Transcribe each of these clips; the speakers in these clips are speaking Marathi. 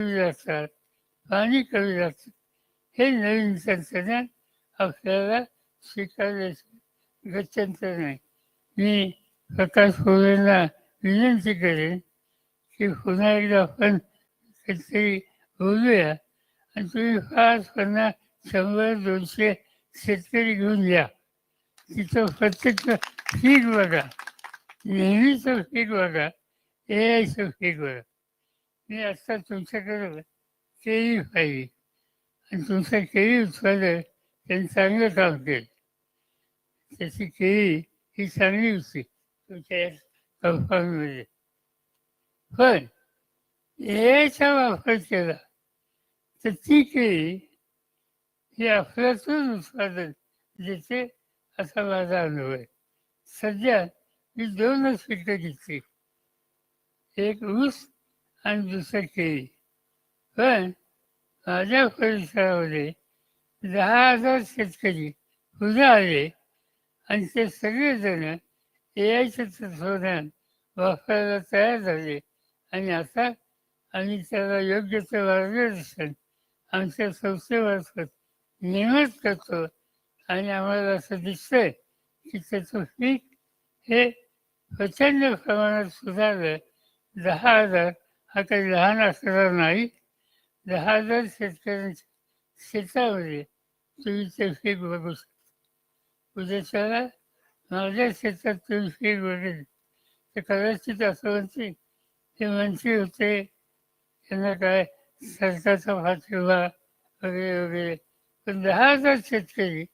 कमी लागतात पाणी कमी लागतं हे नवीन तंत्रज्ञान आपल्याला स्वीकारल्याचं गत्यंतर नाही. मी प्रकाश फुलेंना विनंती करेन की पुन्हा एकदा आपण काहीतरी बोलूया आणि तुम्ही फार पन्नास शंभर दोनशे शेतकरी घेऊन या. तिथं प्रत्येक पीक बघा. नेहमीचं पीक बघा. ए आयचं पीक बघा. मी आत्ता तुमच्याकडं केळी पाहिजे आणि तुमचं केळी उत्पादन त्यांनी चांगलं काम केलं. त्याची केळी ही चांगली होती तुमच्या कंपनीमध्ये पण याचा वापर केला तर ती केळी ही आपल्यातून उत्पादन देते असा माझा अनुभव आहे. सध्या मी दोनच पिकं घेतली. एक ऊस आणि दुसरं केळी. पण माझ्या परिसरामध्ये दहा हजार शेतकरी पुन्हा आले आणि ते सगळेजण ए आयचे तत्वज्ञान वापरायला तयार झाले. आणि आता आम्ही त्याला योग्य ते मार्गदर्शन आमच्या संस्थेमार्फत नियमित करतो. आणि आम्हाला असं दिसतंय की त्याचं पीक हे प्रचंड प्रमाणात सुधारलं. दहा हजार हा काही लहान असणार नाही. दहा हजार शेतकऱ्यांच्या शेतामध्ये तुम्ही ते पीक बघू शकता उद्या चला माझ्या शेतात तुम्ही पीक बघेल तर कदाचित असं म्हणते ते मंत्री होते त्यांना काय सरकारचा पाठिंबा वगैरे वगैरे. पण दहा हजार शेतकरी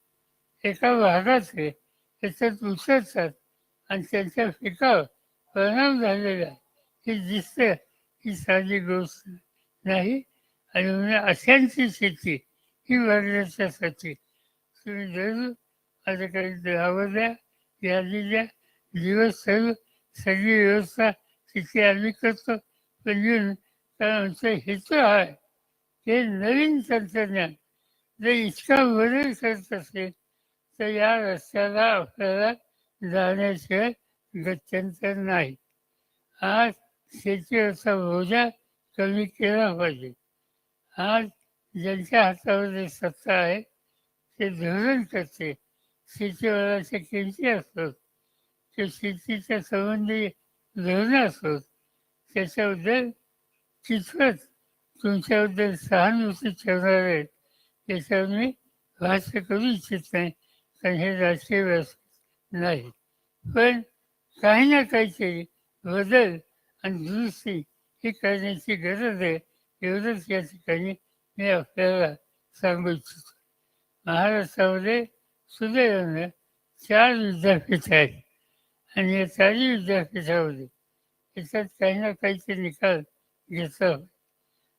एका भागात आहे त्याच्यात उतरतात आणि त्यांच्या पिकावर परिणाम झालेला आहे. हे दिसतं ही साधी गोष्ट नाही आणि म्हणजे अशांची शेती ही वाढण्याच्यासाठी तुम्ही जरूर काही नावं द्या यादी द्या. दिवस सर्व सगळी व्यवस्था तिथे आम्ही करतो. पण येऊन तर आमचा हेतू हा आहे हे नवीन तंत्रज्ञान जर इतका बदल करत असेल तर या रस्त्याला आपल्याला जाण्याशिवाय गत्यंतर नाही. आज शेतीवरचा बोजा कमी केला पाहिजे. आज ज्यांच्या हातामध्ये सत्ता आहे ते धोरण करते. शेतीवाल्याच्या किमती असतात. ते शेतीच्या संबंधी धोरणं असतात. त्याच्याबद्दल कितपत तुमच्याबद्दल सहानुभूती ठेवणार आहेत त्याच्यावर मी भाष्य करू इच्छित नाही. कारण हे राजकीय व्यासपीठ नाही पण काही ना काहीतरी बदल आणि दुरुस्ती ही करण्याची गरज आहे एवढंच या ठिकाणी मी आपल्याला सांगू इच्छितो. महाराष्ट्रामध्ये सुदैवानं चार विद्यापीठ आहेत आणि या चारही विद्यापीठामध्ये त्याच्यात काही ना काहीतरी निकाल घेतला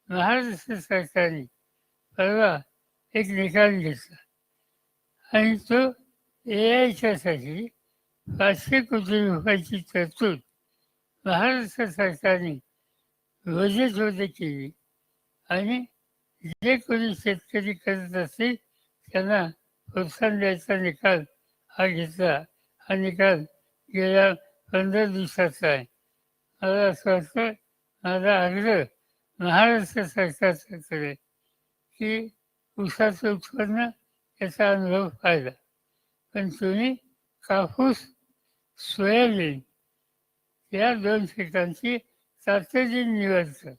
महाराष्ट्र सरकारने परवा एक निकाल घेतला आणि तो ए आयच्यासाठी पाचशे कोटी रुपयाची तरतूद महाराष्ट्र सरकारने बजेटमध्ये केली. आणि जे कोणी शेतकरी करत असतील त्यांना प्रोत्साहन द्यायचा निकाल हा घेतला. हा निकाल गेल्या पंधरा दिवसाचा आहे. मला असं वाटतं माझा आग्रह महाराष्ट्र सरकारकडे की ऊसाचं उत्पन्न याचा अनुभव पाहिला. पण तुम्ही कापूस सोयाबीन या दोन पिकांची तातडीने निवड कर.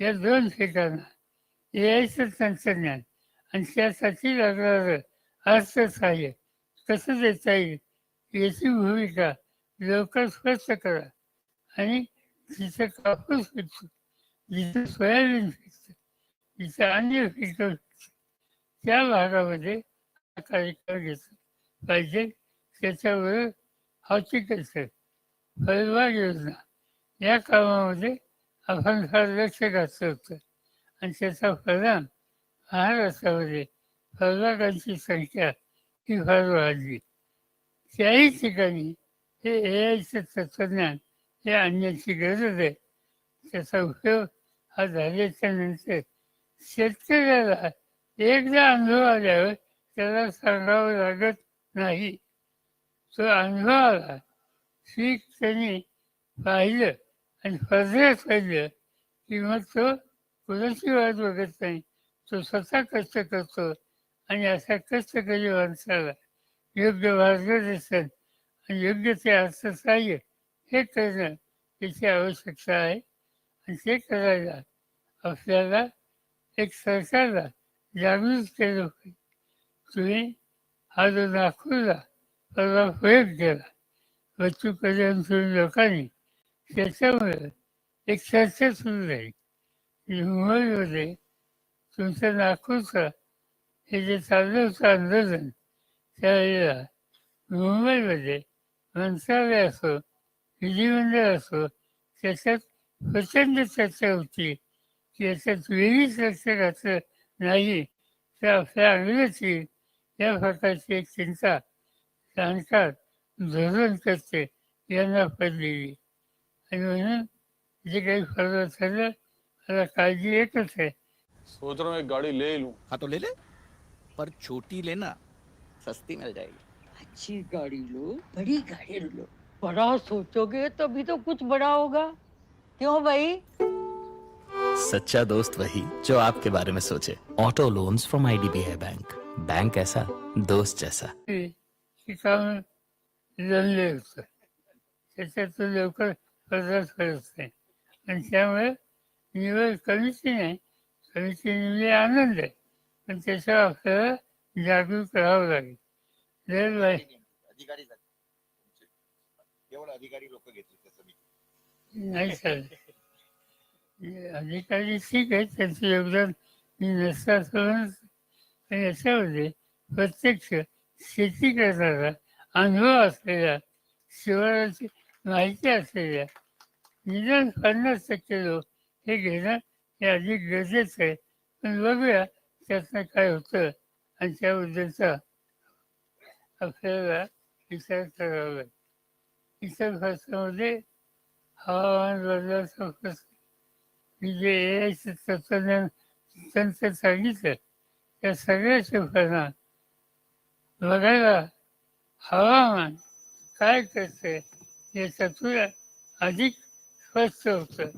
या दोन पिकांना यायचं तंत्रज्ञान आणि त्यासाठी लागणारं अर्थसहाय्य कसं देता येईल याची भूमिका लवकर स्पष्ट करा आणि जिथं कापूस पिकतो जिथं सोयाबीन पिकतं जिथं अन्य पिकं त्या भागामध्ये हा कार्यक्रम घेतला पाहिजे. त्याच्यावर हॉर्टिकल्चर फलबाग योजना या कामामध्ये आपण फार लक्ष घातलं होतं आणि त्याचा परिणाम महाराष्ट्रामध्ये फलबागांची संख्या ही फार वाढली. त्याही ठिकाणी हे ए आयचं तंत्रज्ञान हे आणण्याची गरज आहे. त्याचा उपयोग हा झाल्याच्यानंतर शेतकऱ्याला एकदा अनुभव आल्यावर त्याला सांगावं लागत नाही. तो अनुभव आला पीक त्यांनी पाहिलं आणि हजरत पाहिलं की मग तो कुणाची वाट बघत नाही. तो स्वतः कष्ट करतो आणि असा कष्टकरी माणसाला? योग्य मार्गदर्शन आणि योग्य ते अर्थसहाय्य हे करणं त्याची आवश्यकता आहे. आणि ते करायला आपल्याला एक सरकारला जागृत केलं पाहिजे. तुम्ही हा जो नागपूरला परवा प्रयोग केला बच्चू कल्याण लोकांनी त्याच्यामुळे एक चर्चा सुरू झाली. मुंबईमध्ये तुमचं नागपूरचं हे जे चाललं होतं आंदोलन त्यावेळेला मुंबईमध्ये मंत्रालय असो विधिमंडळ असो त्याच्यात प्रचंड चर्चा होती. की याच्यात वेगळीच लक्ष घातलं नाही. तर आपल्या अंगलची या प्रकारची एक चिंता सांगतात धोरण करते यांना पडलेली आणि म्हणून जे काही फरक मला काळजी एकच आहे सोच रहा हूँ एक गाड़ी ले लूँ हाँ तो ले ले पर छोटी लेना सस्ती मिल जाएगी। अच्छी गाड़ी लो बड़ी गाड़ी लो। बड़ा सोचोगे तभी तो कुछ बड़ा होगा। क्यों भाई? सच्चा दोस्त वही जो आपके बारे में सोचे। Auto loans from IDBI bank bank ऐसा दोस्त जैसा। की की काम जमले होतं त्याच्यातून लवकर पदार्थ करत नाही आणि त्यामुळे निवड कमीची नाही कमीची निवडी आनंद आहे. पण त्याच्यावर आपल्याला जागरूक राहावं लागेल. जर नाही चालत अधिकारी ठीक आहे त्यांचं योगदान मी नसतं. पण याच्यामध्ये प्रत्यक्ष शेती करणारा अनुभव असलेला शिवाराची माहिती असलेल्या निदान पन्नास टक्के लोक हे घेणं हे अधिक गरजेचं आहे. पण बघूया त्यातनं काय होतं आणि त्याबद्दलचा आपल्याला विचार करावा लागेल. इतर खर्चामध्ये हवामान बदलाचा मी जे म्हणजे ए आयचं तंत्रज्ञान तंत्र सांगितलं. त्या सगळ्या परिणाम बघायला हवामान काय करते याच्यातून अधिक स्वस्थ होतं.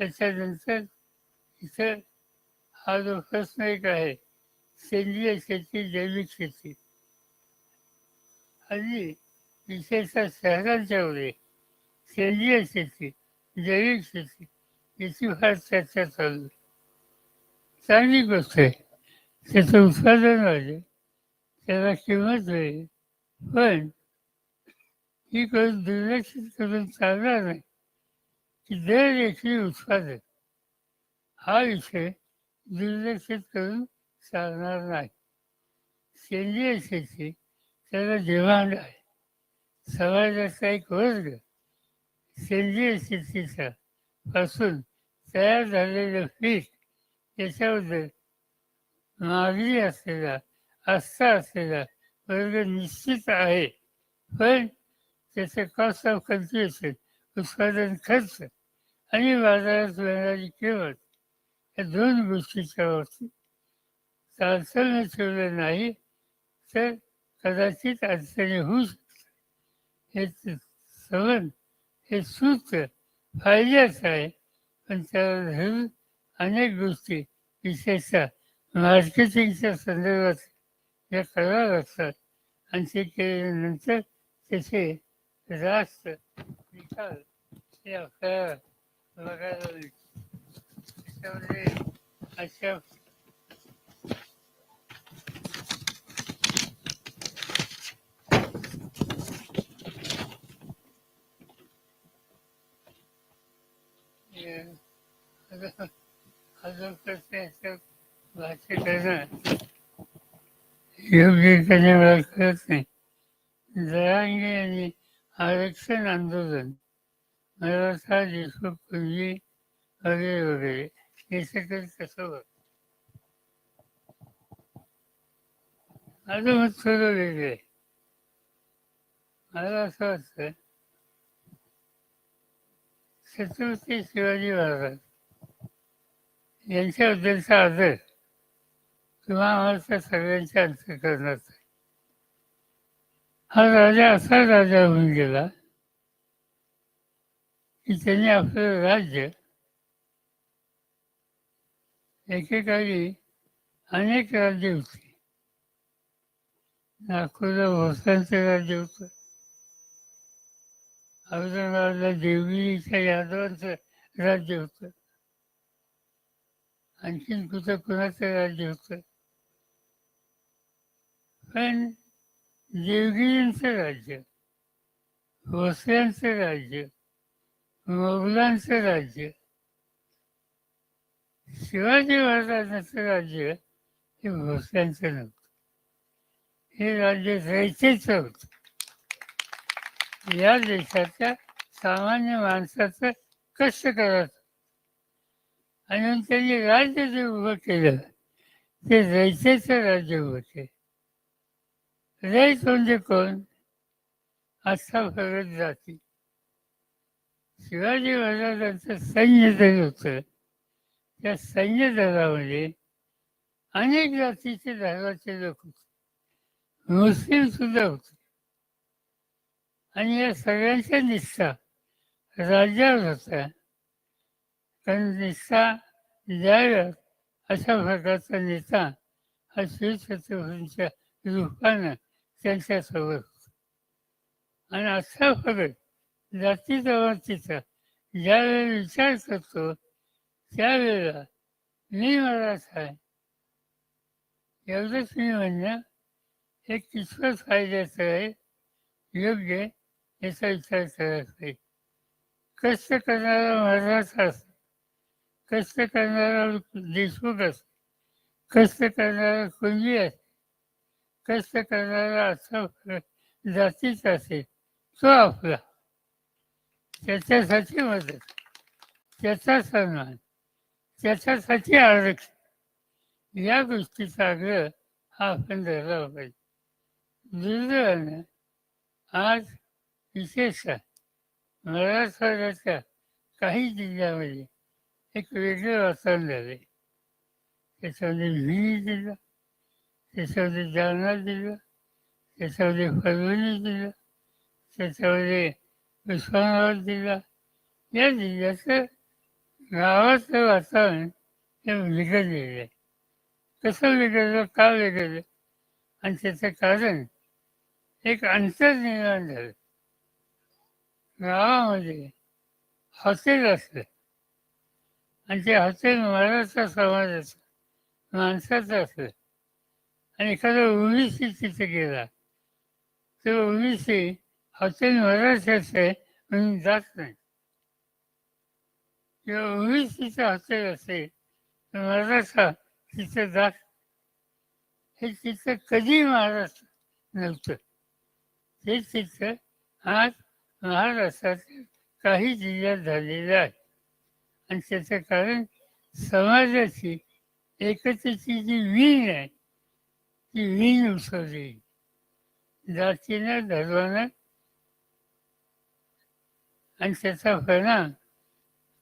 त्याच्यानंतर इथं हा जो प्रश्न एक आहे सेंद्रिय शेती जैविक शेती. हल्ली विशेषतः शहरांच्या मध्ये सेंद्रिय शेती जैविक शेती याची फार चर्चा चालू चांगली गोष्ट आहे त्याचं उत्पादन वाढेल त्याला किंमत मिळेल पण ही करून दुर्लक्षित करून चालणार नाही. की दर एकरी उत्पादन हा विषय दुर्लक्षित करून चालणार नाही. सेंद्रिय शेती त्याला डिमांड आहे. समाजाचा एक वर्ग सेंद्रिय शेतीचा पासून तयार झालेलं पीक याच्याबद्दल मागणी असलेला आस्था असलेला वर्ग निश्चित आहे. पण त्याचं कॉस्ट ऑफ कल्टिवेशन उत्पादन खर्च आणि बाजारात मिळणारी किंमत या दोन गोष्टीच्या बाबतीत चालचलनं ठेवलं नाही तर कदाचित अडचणी होऊ शकतात. हे समज हे सूत्र फायद्याचं आहे पण त्याला धरून अनेक गोष्टी विशेषतः मार्केटिंगच्या संदर्भात या कराव्या लागतात आणि ते केल्यानंतर त्याचे रास निकाल हे आपल्याला बघायला मिळते त्याच्यामध्ये अशा हजार हजार प्रश्न भाष्य करणं योग्यतेने मला कळत नाही. जरांगे यांनी आरक्षण आंदोलन मराठा देशमुख पूर्वी वगैरे वगैरे हे सगळं कसं होत? माझं मत थोडं वेगळं आहे. मला असं वाटतं छत्रपती शिवाजी महाराज यांच्याबद्दलचा आदर किंवा आम्हाला सगळ्यांच्या अंतकरणात आहे हा राजा असा राजा होऊन गेला की त्यांनी आपलं राज्य एकेकाळी अनेक राज्य होती. नागपूरला भोसलेंचं राज्य होतं. औरंगाबादला देवगिरीच्या यादवांचं राज्य होतं. आणखीन कुठं कुणाचं राज्य होतं? पण देवगिरींचं राज्य भोसल्यांचं राज्य मोगलांचं राज्य शिवाजी महाराजांचं राज्य हे भोसल्यांचं नव्हतं. हे राज्य रयतेचं होतं. या देशाच्या सामान्य माणसाचं कष्ट करायचं. आणि त्यांनी राज्य जे उभं केलं ते रयतेचं राज्य उभं केलं रयत म्हणजे कोण? असा फरक जाती. शिवाजी महाराजांचं सैन्य दल होतं. त्या सैन्य दलामध्ये अनेक जातीचे धर्माचे लोक होते. मुस्लिम सुद्धा होते. आणि या सगळ्यांच्या निष्ठा राज्यावर होता कारण निष्ठा द्याव्यात अशा प्रकारचा नेता हा शिवछत्रपतींच्या रूपानं त्यांच्यासोबत होता आणि असा फरक जाती जमातीचा ज्यावेळेला विचार करतो त्यावेळेला मी मराठा आहे एवढंच मी म्हणणं हे कितपत फायद्याचं आहे? योग्य याचा विचार करायचा आहे कष्ट करणारा मराठा असतो. कष्ट करणारा देशमुख असतो. कष्ट करणारा कुंजी असतो. कष्ट करणारा असा जातीचा असेल तो आपला. त्याच्यासाठी मदत. त्याचा सन्मान. त्याच्यासाठी आरक्षण. या गोष्टीचा आग्रह हा आपण धरला पाहिजे. दुर्दैवानं आज विशेषतः मराठवाड्याच्या काही जिल्ह्यामध्ये एक वेगळं वातावरण झाले त्याच्यामध्ये भिनी जिल्हा त्याच्यामध्ये जालना जिल्हा त्याच्यामध्ये परभणी जिल्हा त्याच्यामध्ये उस्मानाबाद जिल्हा या जिल्ह्याचं गावाचं वातावरण हे बिघडलेलं आहे. कसं बिघडलं का बिघडलं? आणि त्याचं कारण एक अंतर निर्माण झालं. गावामध्ये हॉटेल असलं. आणि ते हॉटेल मराठा समाजाचं माणसाचं असलं. आणि एखादा ओबीसी तिथे गेला. तर ओबीसी हॉटेल मराठ्याचं आहे म्हणून जात नाही. किंवा ओबीसीचं हॉटेल असेल तर मराठा तिथं जात हे तिथं कधी महाराष्ट्र नव्हतं. ते चित्र आज महाराष्ट्रातील काही जिल्ह्यात झालेलं आहे. आणि त्याचं कारण समाजाची एकतेची जी वीण आहे ती वीण उसळली जातीनं धर्मानं आणि त्याचा परिणाम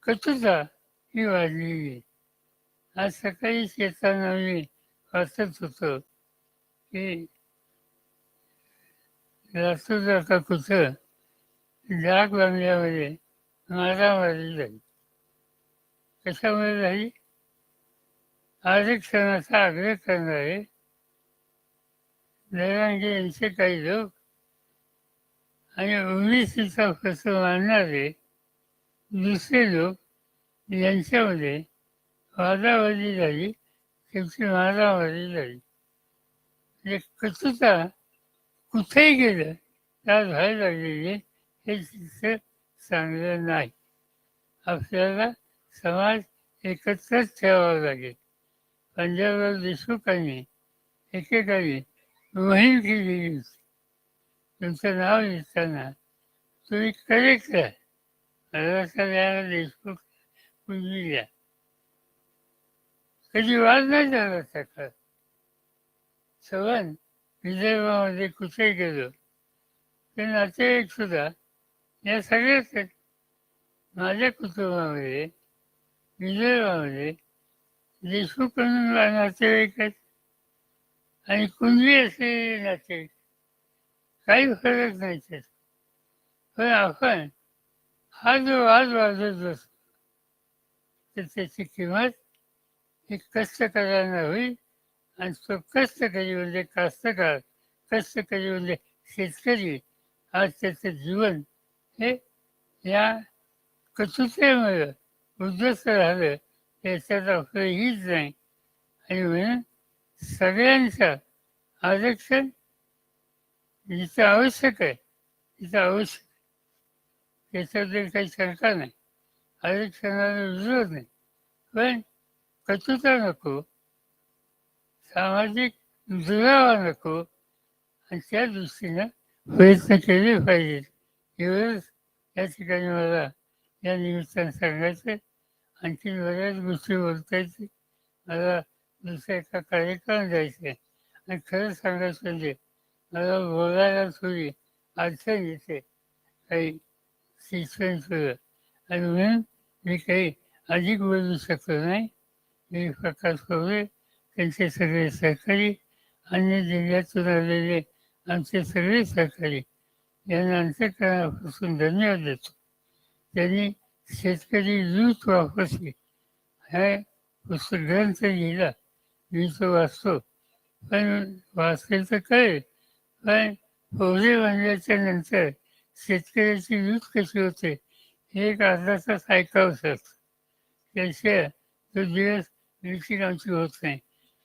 कचुता ही वाढलेली आज सकाळी शेताना मी वाचत होतो की लातूरचा का कुठं डाक बंगल्यामध्ये मारामारी झाली कशामुळे झाली आरक्षणाचा आग्रह करणारे दरांगे यांचे काही लोक आणि ओबीसीचा फसव मांडणारे दुसरे लोक यांच्यामध्ये वादावादी झाली त्यांची मारामारी झाली. म्हणजे कचुता कुठेही गेलं त्या व्हायला लागलेली हे चित्र चांगलं नाही. आपल्याला समाज एकत्रच ठेवावा लागेल. पंजाबराव देशमुखांनी एकेकाळी मोहीम केलेली होती तुमचं नाव लिहिताना तुम्ही करेक्ट आहे मला सगळ्यांना देशमुख पूर्वी द्या कधी वाद नाही झाला सकाळ सवन विदर्भामध्ये कुठे गेलो ते नातेवाईक सुद्धा या सगळ्याच माझ्या कुटुंबामध्ये विदर्भामध्ये देशमुख म्हणून नातेवाईक आहेत आणि कुणबी असलेले नाते काही फरक नाही त्यात. पण आपण हा जो वाद वाजत बसतो. तर त्याची किंमत हे कष्टकऱ्यांना होईल आणि तो कष्टकरी म्हणजे कास्तकार कष्टकरी म्हणजे शेतकरी. आज त्याचं जीवन हे या कचुतेमुळे उद्ध्वस्त राहिलं याच्यात आपलं हीच नाही. आणि म्हणून सगळ्यांचं आरक्षण जिथं आवश्यक आहे तिथं आवश्यक याच्याबद्दल काही शंका नाही आरक्षणाला विरोध नाही पण कटुता नको सामाजिक दुरावा नको आणि त्या दृष्टीनं प्रयत्न केले पाहिजेत. एवढंच या ठिकाणी मला या निमित्तानं सांगायचं आणखी बऱ्याच गोष्टी बोलता येतील. मला दुसऱ्या एका कार्यक्रम जायचं. आहे आणि खरं सांगायचं म्हणजे मला बोलायला थोडी अडचण येते. काही शिक्षण सुरू. आणि म्हणून मी काही अधिक बोलू शकलो नाही. मी प्रकाश कवळे त्यांचे सगळे सहकारी अन्य जिल्ह्यातून आलेले आमचे सगळे सहकारी यांना अंत्यकरणापासून धन्यवाद देतो. त्यांनी शेतकरी लूट वापरली. हा पुस्तक ग्रंथ लिहिला. मी वाचतो पण वाचले तर कळेल. पण पोहे बांधल्याच्या नंतर शेतकऱ्याची लूट कशी होते हे एक अर्धाचा तास ऐकावं त्याशिवाय तो दिवस निश्चित आमची होत नाही.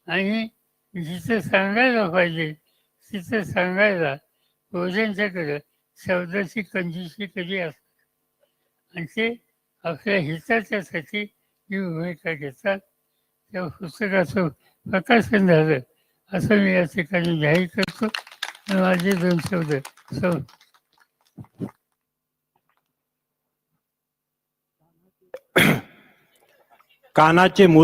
आणि जिथं सांगायला पाहिजे तिथं सांगायला पोरांच्याकडं शब्दाची कंजूसी कधी असतात आणि ते आपल्या हिताच्यासाठी ही भूमिका घेतात त्या पुस्तकाचं प्रकाशन झालं. असं मी या ठिकाणी जाहीर करतो. माझे दोन शब्द सौ कानाचे मूत